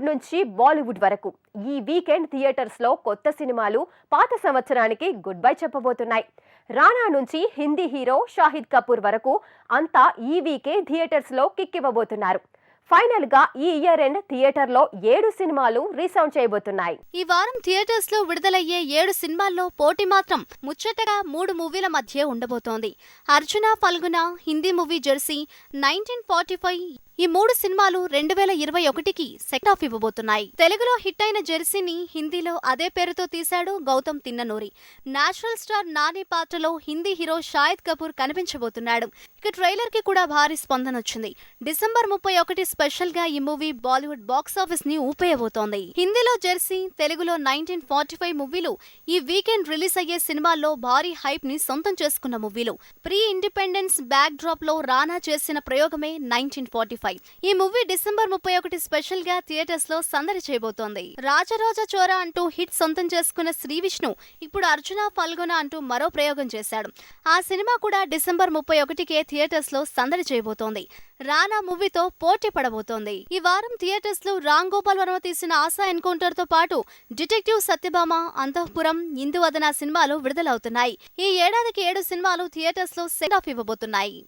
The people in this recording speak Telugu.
టాలీవుడ్ నుంచి బాలీవుడ్ వరకు. ఈ వీకెండ్ థియేటర్స్లో కొత్త సినిమాలు పాత సంవత్సరానికి గుడ్ బై చెప్పబోతున్నాయి. రానా నుంచి హిందీ హీరో షాహిద్ కపూర్ వరకు అంతా ఈ వీకే థియేటర్స్లో కిక్కివ్వబోతున్నారు. ఫైనల్గా ఈ ఇయర్ ఎండ్ థియేటర్లో ఏడు సినిమాలు రీసౌండ్ చేయబోతున్నాయి. ఈ వారం థియేటర్స్లో విడుదలయ్యే ఏడు సినిమాల్లో పోటీ మాత్రం ముచ్చటగా మూడు మూవీల మధ్య ఉండబోతోంది. Arjuna Phalguna Hindi movie Jersey nineteen forty five ఈ మూడు సినిమాలు రెండు వేల ఇరవై ఒకటికి సెట్ ఆఫ్ ఇవ్వబోతున్నాయి. తెలుగులో హిట్ అయిన జెర్సీని హిందీలో అదే పేరుతో తీశాడు గౌతమ్ తిన్ననూరి. నేషనల్ స్టార్ నాని పాత్రలో హిందీ హీరో షాహిద్ కపూర్ కనిపించబోతున్నాడు. ఇక ట్రైలర్కి కూడా భారీ స్పందన వచ్చింది. డిసెంబర్ ముప్పై ఒకటి స్పెషల్గా ఈ మూవీ బాలీవుడ్ బాక్స్ ఆఫీస్ని ఊపేయబోతోంది. హిందీలో జెర్సీ తెలుగులో నైన్టీన్ ఫార్టీ ఫైవ్ మూవీలు ఈ వీకెండ్ రిలీజ్ అయ్యే సినిమాల్లో భారీ హైప్ని సొంతం చేసుకున్న మూవీలు. ప్రీ ఇండిపెండెన్స్ బ్యాక్ డ్రాప్లో రానా చేసిన ప్రయోగమే నైన్టీన్ ఫార్టీ ఫైవ్. ఈ మూవీ డిసెంబర్ ముప్పై ఒకటి స్పెషల్గా థియేటర్స్లో సందడి చేయబోతోంది. రాజరాజ చోర అంటూ హిట్ సొంతం చేసుకున్న శ్రీ విష్ణు ఇప్పుడు అర్జున ఫల్గున అంటూ మరో ప్రయోగం చేశాడు. ఆ సినిమా కూడా డిసెంబర్ ముప్పై ఒకటికే థియేటర్స్లో సందడి చేయబోతోంది. రానా మూవీతో పోటీ పడబోతోంది. ఈ వారం థియేటర్స్లో రామ్ గోపాల్ వర్మ తీసిన ఆశా ఎన్కౌంటర్తో పాటు డిటెక్టివ్ సత్యభామ అంతఃపురం ఇందువదన సినిమాలు విడుదలవుతున్నాయి. ఈ ఏడాదికి ఏడు సినిమాలు థియేటర్స్లో సెండ్ ఆఫ్ ఇవ్వబోతున్నాయి.